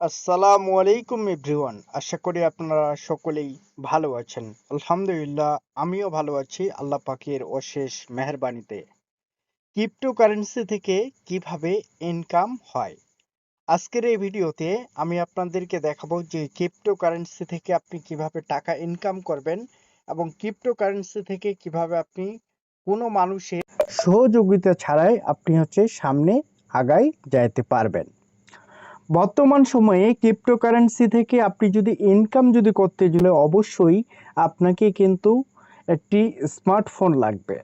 আসসালামু আলাইকুম এভরিওয়ান। আশা করি আপনারা সকলেই ভালো আছেন। আলহামদুলিল্লাহ, আমিও ভালো আছি আল্লাহ পাকের অশেষ মেহেরবানিতে। ক্রিপ্টোকারেন্সি থেকে কীভাবে ইনকাম হয়? আজকের এই ভিডিওতে আমি আপনাদেরকে দেখাবো যে ক্রিপ্টোকারেন্সি থেকে আপনি কীভাবে টাকা ইনকাম করবেন এবং ক্রিপ্টোকারেন্সি থেকে কীভাবে আপনি কোনো মানুষের সহযোগিতা ছাড়াই আপনি হচ্ছে সামনে আগাই যাইতে পারবেন। বর্তমান সময়ে ক্রিপ্টোকারেন্সি থেকে আপনি যদি ইনকাম যদি করতে গেলে অবশ্যই আপনাকে কিন্তু একটি স্মার্টফোন লাগবে।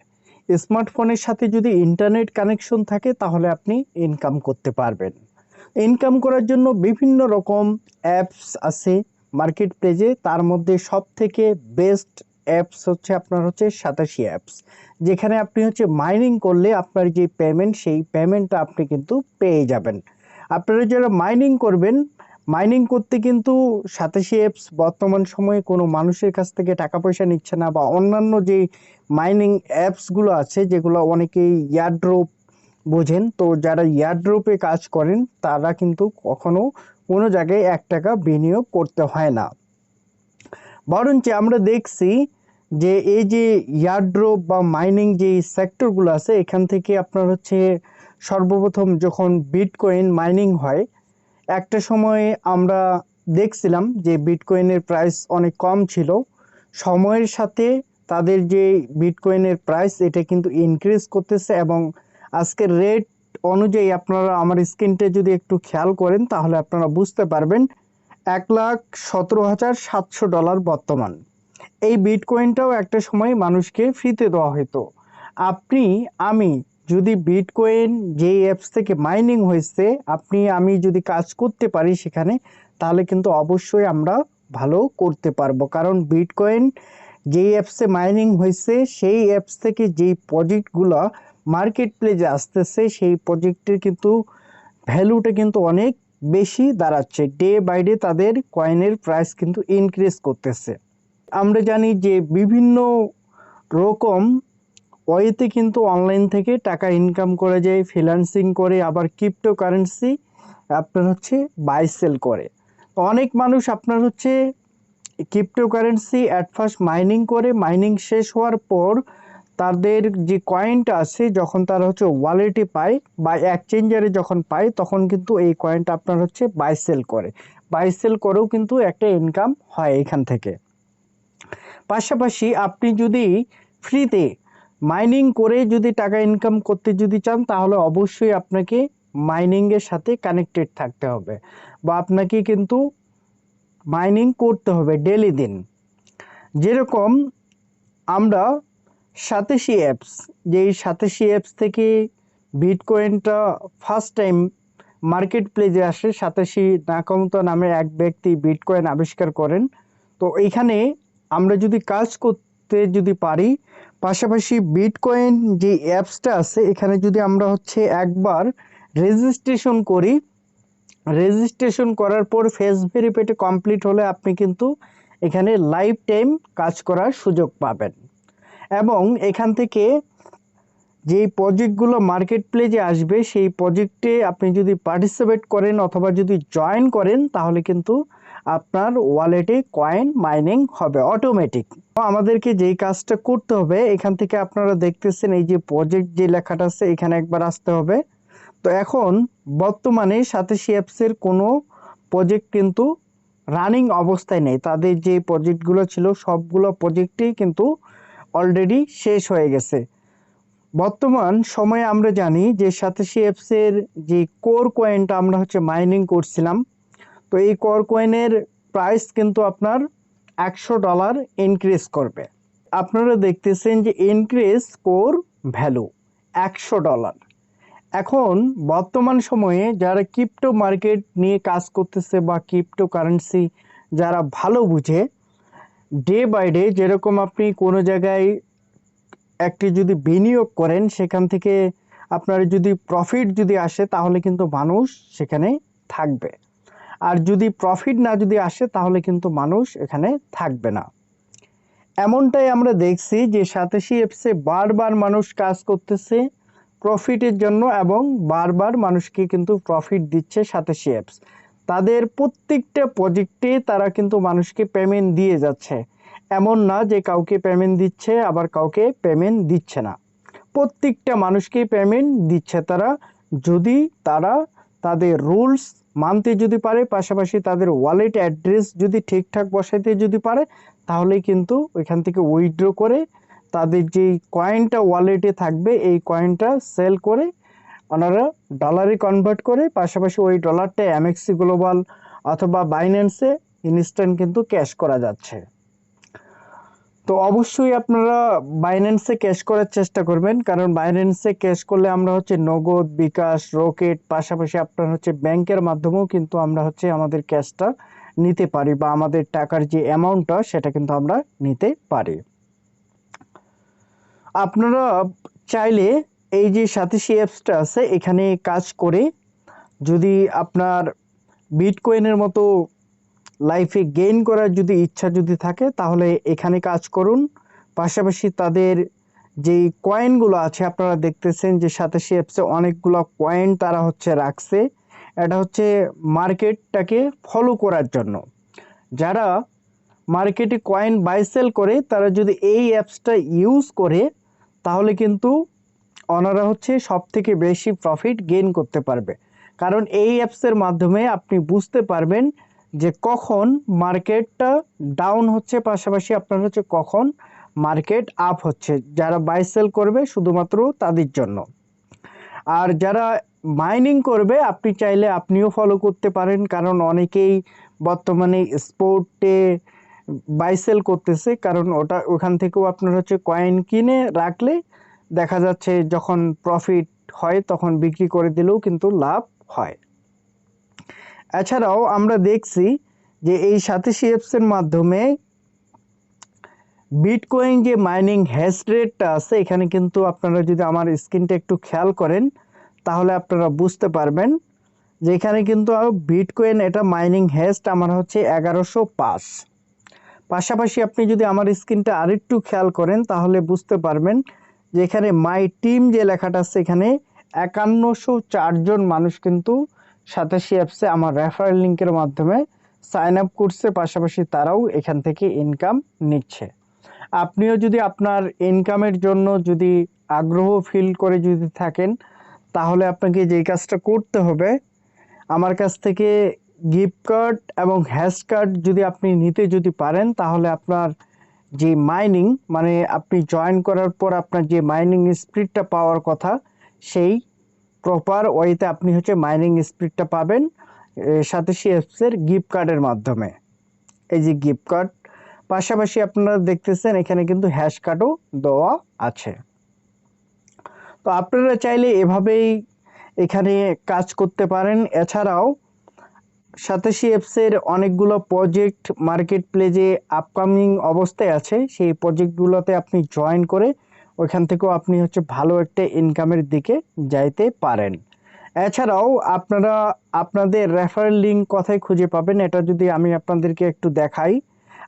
স্মার্টফোনের সাথে যদি ইন্টারনেট কানেকশন থাকে তাহলে আপনি ইনকাম করতে পারবেন। ইনকাম করার জন্য বিভিন্ন রকম অ্যাপস আছে মার্কেট প্লেজে তার মধ্যে সব থেকে বেস্ট অ্যাপস হচ্ছে আপনার হচ্ছে সাতাশি অ্যাপস যেখানে আপনি হচ্ছে মাইনিং করলে আপনার যে পেমেন্ট সেই পেমেন্টটা আপনি কিন্তু পেয়ে যাবেন। আপনারা যারা মাইনিং করবেন মাইনিং করতে কিন্তু সাতাশি অ্যাপস বর্তমান সময়ে কোনো মানুষের কাছ থেকে টাকা পয়সা নিচ্ছে না বা অন্যান্য যে মাইনিং অ্যাপসগুলো আছে, যেগুলো অনেকেই ইয়ারড্রপ বোঝেন, তো যারা ইয়ারড্রপে কাজ করেন, তারা কিন্তু কখনো কোনো জায়গায় এক টাকা বিনিয়োগ করতে হয় না। বরঞ্চ আমরা দেখছি যে এই যে ইয়ারড্রপ বা মাইনিং যে সেক্টরগুলো আছে, এখান থেকে আপনার হচ্ছে সর্বপ্রথম যখন বিটকয়েন মাইনিং হয়, একটা সময়ে আমরা দেখছিলাম যে বিটকয়েনের প্রাইস অনেক কম ছিল। সময়ের সাথে তাদের যে বিটকয়েনের প্রাইস এটা কিন্তু ইনক্রিজ করতেছে এবং আজকের রেট অনুযায়ী আপনারা আমার স্ক্রিনটা যদি একটু খেয়াল করেন, তাহলে আপনারা বুঝতে পারবেন এক লাখ সতেরো হাজার সাতশো ডলার বর্তমান। এই বিটকয়েনটাও একটা সময় মানুষকে ফ্রিতে দেওয়া হতো আপনি, আমি যদি বিটকয়েন যে অ্যাপস থেকে মাইনিং হয়েছে, আপনি, আমি যদি কাজ করতে পারি সেখানে, তাহলে কিন্তু অবশ্যই আমরা ভালো করতে পারব। কারণ বিটকয়েন যেই অ্যাপসে মাইনিং হয়েছে, সেই অ্যাপস থেকে যেই প্রজেক্টগুলো মার্কেট প্লেসে আসতেছে, সেই প্রজেক্টের কিন্তু ভ্যালুটা কিন্তু অনেক বেশি দাঁড়াচ্ছে। ডে বাই ডে তাদের কয়েনের প্রাইস কিন্তু ইনক্রিজ করতেছে। আমরা জানি যে বিভিন্ন রকম ওয়েতে কিন্তু অনলাইন থেকে টাকা ইনকাম করা যায়, ফ্রিল্যান্সিং করে, আবার ক্রিপ্টো কারেন্সি আপনার হচ্ছে বাই সেল করে। অনেক মানুষ আপনার হচ্ছে crypto currency at first mining করে, মাইনিং শেষ হওয়ার পর তাদের যে কয়েনটা আছে, যখন তারা হচ্ছে ওয়ালেটে পায় বা এক্সচেঞ্জারে যখন পায়, তখন কিন্তু এই কয়েনটা আপনার হচ্ছে বাই সেল করে। বাই সেল করেও কিন্তু একটা ইনকাম হয় এখান থেকে। পাশাপাশি আপনি যদি ফ্রিতে মাইনিং করে যদি টাকা ইনকাম করতে যদি চান, তাহলে অবশ্যই আপনাকে মাইনিংয়ের সাথে কানেক্টেড থাকতে হবে। বা আপনাকে কিন্তু মাইনিং করতে হবে ডেলি দিন। যেরকম আমরা সাতাশি অ্যাপস যেই সাতাশি অ্যাপস থেকে বিটকয়েনটা ফার্স্ট টাইম মার্কেট প্লেজে আসে, সাতাশি নাকামতা নামে এক ব্যক্তি বিটকয়েন আবিষ্কার করেন, তো এইখানে আমরা যদি কাজ করতে যদি পারি, পাশাপাশি বিটকয়েন যে অ্যাপসটা আছে, এখানে যদি আমরা হচ্ছে একবার রেজিস্ট্রেশন করি রেজিস্ট্রেশন করার পর ফেস ভেরিফাইটে কমপ্লিট হলে আপনি কিন্তু এখানে লাইফ টাইম কাজ করার সুযোগ পাবেন। এবং এখান থেকে যেই প্রজেক্টগুলো মার্কেট প্লেজে আসবে, সেই প্রজেক্টে আপনি যদি পার্টিসিপেট করেন অথবা যদি জয়েন করেন, তাহলে কিন্তু আপনার ওয়ালেটে কয়েন মাইনিং হবে অটোমেটিক আমাদেরকে যেই কাজটা করতে হবে, এখান থেকে আপনারা দেখতেছেন এই যে প্রজেক্ট যে লেখাটা আছে, এখানে একবার আসতে হবে। তো এখন বর্তমানে সাতাশি অ্যাপসের কোনো প্রজেক্ট কিন্তু রানিং অবস্থায় নেই। তাদের যে প্রজেক্টগুলো ছিল, সবগুলো প্রজেক্টেই কিন্তু অলরেডি শেষ হয়ে গেছে। বর্তমান সময়ে আমরা জানি যে সাতাশি অ্যাপসের যে কোর কয়েনটা আমরা হচ্ছে মাইনিং করছিলাম তো এই কোর কয়েনের প্রাইস কিন্তু আপনার একশো ডলার ইনক্রিজ করবে। আপনারা দেখতেছেন যে ইনক্রিজ কোর ভ্যালু একশো ডলার এখন বর্তমান সময়ে যারা ক্রিপ্টো মার্কেট নিয়ে কাজ করতেছে বা ক্রিপ্টো কারেন্সি যারা ভালো বুঝে ডে বাই ডে যেরকম আপনি কোনো জায়গায় একটি যদি বিনিয়োগ করেন, সেখান থেকে আপনার যদি প্রফিট যদি আসে, তাহলে কিন্তু মানুষ সেখানে থাকবে। আর যদি প্রফিট না যদি আসে, তাহলে কিন্তু মানুষ এখানে থাকবে না। এমনটাই আমরা দেখছি যে সাতাশি এফসে বারবার মানুষ কাজ করতেছে প্রফিটের জন্য এবং বারবার মানুষকে কিন্তু প্রফিট দিচ্ছে সাতাশি অ্যাপস তাদের প্রত্যেকটা প্রজেক্টে তারা কিন্তু মানুষকে পেমেন্ট দিয়ে যাচ্ছে। এমন না যে কাউকে পেমেন্ট দিচ্ছে, আবার কাউকে পেমেন্ট দিচ্ছে না। প্রত্যেকটা মানুষকেই পেমেন্ট দিচ্ছে তারা। যদি তারা তাদের রুলস মানতে যদি পারে, পাশাপাশি তাদের ওয়ালেট অ্যাড্রেস যদি ঠিকঠাক বসাইতে যদি পারে, তাহলেই কিন্তু ওইখান থেকে উইথড্র করে তাদের যেই কয়েনটা ওয়ালেটে থাকবে, এই কয়েনটা সেল করে ওনারা ডলারে কনভার্ট করে, পাশাপাশি ওই ডলারটা এমএক্সি গ্লোবাল অথবা বাইন্যান্সে ইনস্ট্যান্ট কিন্তু ক্যাশ করা যাচ্ছে। তো অবশ্যই আপনারা বাইন্যান্সে ক্যাশ করার চেষ্টা করবেন। কারণ বাইন্যান্সে ক্যাশ করলে আমরা হচ্ছে নগদ, বিকাশ, রকেট, পাশাপাশি আপনার হচ্ছে ব্যাংকের মাধ্যমেও কিন্তু আমরা হচ্ছে আমাদের ক্যাশটা নিতে পারি বা আমাদের টাকার যে অ্যামাউন্টটা সেটা কিন্তু আমরা নিতে পারি। আপনারা চাইলে এই যে সাতাশি অ্যাপসটা আছে, এখানে কাজ করে যদি আপনার বিটকয়েনের মতো লাইফে গেইন করার যদি ইচ্ছা যদি থাকে, তাহলে এখানে কাজ করুন। পাশাপাশি তাদের যেই কয়েনগুলো আছে, আপনারা দেখতেছেন যে সাতাশি অ্যাপসে অনেকগুলো কয়েন তারা হচ্ছে রাখছে। এটা হচ্ছে মার্কেটটাকে ফলো করার জন্য। যারা মার্কেটে কয়েন বাই সেল করে, তারা যদি এই অ্যাপসটা ইউজ করে, তাহলে কিন্তু ওনারা হচ্ছে সব থেকে বেশি প্রফিট গেইন করতে পারবে। কারণ এই অ্যাপসের মাধ্যমে আপনি বুঝতে পারবেন যে কখন মার্কেটটা ডাউন হচ্ছে পাশাপাশি আপনার হচ্ছে কখন মার্কেট আপ হচ্ছে। যারা বাই সেল করবে শুধুমাত্র তাদের জন্য। আর যারা মাইনিং করবে, আপনি চাইলে আপনিও ফলো করতে পারেন, কারণ অনেকেই বর্তমানে স্পোর্টে বাইসেল করতেছে, কারণ ওটা, ওখান থেকেও আপনার হচ্ছে কয়েন কিনে রাখলে দেখা যাচ্ছে যখন প্রফিট হয় তখন বিক্রি করে দিলেও কিন্তু লাভ হয়। এছাড়াও আমরা দেখছি যে এই সাতাশি অ্যাপসের মাধ্যমে বিটকয়েন যে মাইনিং হ্যাশ রেটটা আছে, এখানে কিন্তু আপনারা যদি আমার স্ক্রিনটা একটু খেয়াল করেন, তাহলে আপনারা বুঝতে পারবেন যে এখানে কিন্তু বিটকয়েন এটা মাইনিং হ্যাস্ট আমার হচ্ছে এগারোশো পাঁচ। পাশাপাশি আপনি যদি আমার স্ক্রিনটা আরেকটু খেয়াল করেন, তাহলে বুঝতে পারবেন যে এখানে মাই টিম যে লেখাটা আছে, এখানে একান্নশো চারজন মানুষ কিন্তু সাতাশি অ্যাপসে আমার রেফারেল লিঙ্কের মাধ্যমে সাইন আপ করছে, পাশাপাশি তারাও এখান থেকে ইনকাম নিচ্ছে। আপনিও যদি আপনার ইনকামের জন্য যদি আগ্রহ ফিল করে যদি থাকেন, তাহলে আপনাকে যেই কাজটা করতে হবে, আমার কাছ থেকে গিফট কার্ড এবং হ্যাশ কার্ড যদি আপনি নিতে যদি পারেন, তাহলে আপনার যে মাইনিং মানে আপনি জয়েন করার পর আপনার যে মাইনিং স্পিডটা পাওয়ার কথা, সেই প্রপার ওয়েতে আপনি হচ্ছে মাইনিং স্পিডটা পাবেন সাতাশি অ্যাপসের গিফট কার্ডের মাধ্যমে। এই যে গিফট কার্ড পাশাপাশি আপনারা দেখতেছেন এখানে কিন্তু হ্যাশ কার্ডও দেওয়া আছে। তো আপনারা চাইলে এভাবেই এখানে কাজ করতে পারেন। এছাড়াও সাতাশি অ্যাপসের অনেকগুলো প্রজেক্ট মার্কেট প্লেজে আপকামিং অবস্থায় আছে। সেই প্রজেক্টগুলোতে আপনি জয়েন করে ওইখান থেকেও আপনি হচ্ছে ভালো একটা ইনকামের দিকে যাইতে পারেন। এছাড়াও আপনারা আপনাদের রেফারেল লিঙ্ক কথায় খুঁজে পাবেন এটা যদি আমি আপনাদেরকে একটু দেখাই।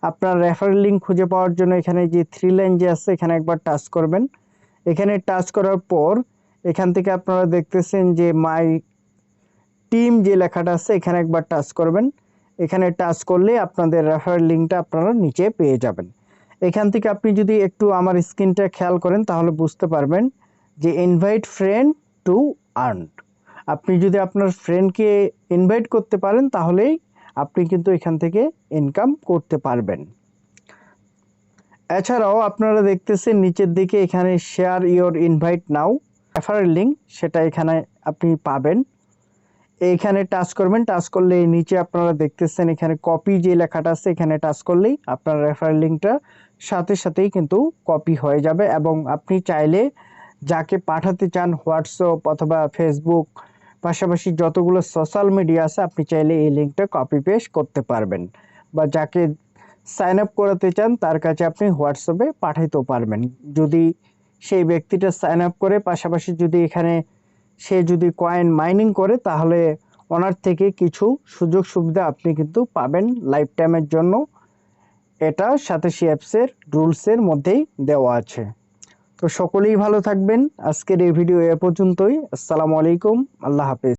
আপনার রেফারেল লিঙ্ক খুঁজে পাওয়ার জন্য এখানে যে থ্রি লাইন যে আছে, এখানে একবার টাচ করবেন। এখানে টাচ করার পর এখান থেকে আপনারা দেখতেছেন যে মাই টিম যে লেখাটা আছে, এখানে একবার টাচ করবেন। এখানে টাচ করলে আপনাদের রেফারেল লিঙ্কটা আপনারা নিচে পেয়ে যাবেন। এখান থেকে আপনি যদি একটু আমার স্ক্রিনটা খেয়াল করেন, তাহলে বুঝতে পারবেন যে ইনভাইট ফ্রেন্ড টু আর্ন আপনি যদি আপনার ফ্রেন্ডকে ইনভাইট করতে পারেন, তাহলেই আপনি কিন্তু এখান থেকে ইনকাম করতে পারবেন। এছাড়াও আপনারা দেখতেছেন নিচের দিকে এখানে share your invite now referral link সেটা এখানে আপনি পাবেন। এইখানে টাচ করবেন টাচ করলে নিচে আপনারা দেখতেছেন এখানে কপি যে লেখাটা আছে, এখানে টাচ করলেই আপনার রেফারেল লিঙ্কটা সাথে সাথেই কিন্তু কপি হয়ে যাবে এবং আপনি চাইলে যাকে পাঠাতে চান হোয়াটসঅ্যাপ অথবা ফেসবুক পাশাপাশি যতগুলো সোশ্যাল মিডিয়া আছে, আপনি চাইলে এই লিঙ্কটা কপি পেস্ট করতে পারবেন বা যাকে সাইন আপ করাতে চান, তার কাছে আপনি হোয়াটসঅ্যাপে পাঠাইতেও পারবেন। যদি সেই ব্যক্তিটা সাইন আপ করে, পাশাপাশি যদি এখানে সে যদি কয়েন মাইনিং করে, তাহলে ওনার থেকে কিছু সুযোগ সুবিধা আপনি কিন্তু পাবেন লাইফ টাইমের জন্য। এটা সাতাশি অ্যাপসের রুলসের মধ্যেই দেওয়া আছে। তো সকলেই ভালো থাকবেন। আজকের এই ভিডিও এ পর্যন্তই। আসসালামু আলাইকুম। আল্লাহ হাফেজ।